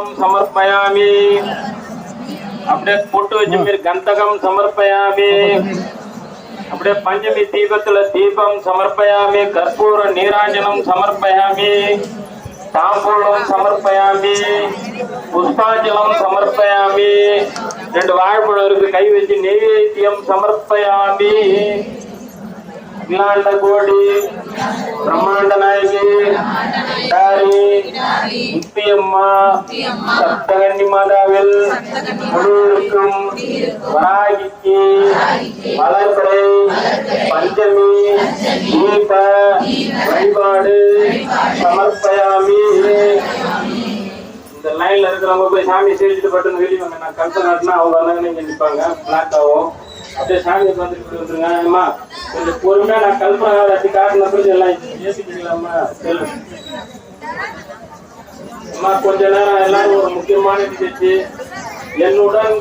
గంధకం సమర్పయామి అప్పుడే పొట్టు మీరు గంధకం సమర్పయామి అప్పుడే పంచమి దీపతుల దీపం సమర్పయామి కర్పూర నీరాజనం సమర్పయామి తాంబూలం సమర్పయామి புஷ்பாஞ்சலம் சமர்ப்பயாமி ரெண்டு வாழைப்பழருக்கு கை வச்சு நெய்வேத்தியம் சமர்ப்பயாமி அகிலாண்ட கோடி பிரம்மாண்ட நாயகி தாரி முத்தியம்மா சப்தகன்னி மாதாவில் முழுவருக்கும் வராகிக்கு மலர்படை பஞ்சமி தீப வழிபாடு சமர்ப்பயாமி இந்த லைன்ல இருக்கிறவங்க போய் சாமி சேவிச்சுட்டு பட்டுன்னு வெளியே வாங்க நான் கருத்து நாட்டினா அவங்க வந்தாங்க நீங்க நிற்பாங்க பிளாக் ஆகும். அப்படியே சாமி வந்துட்டு இப்படி வந்துருங்க. அம்மா கொஞ்சம் பொறுமையா நான் கல்பனா வச்சு காட்டின போய் எல்லாம் ஏசிக்கிறீங்களாம்மா சொல்லு. அம்மா கொஞ்ச நேரம் எல்லாரும் ஒரு முக்கியமான நிகழ்ச்சி. என்னுடன்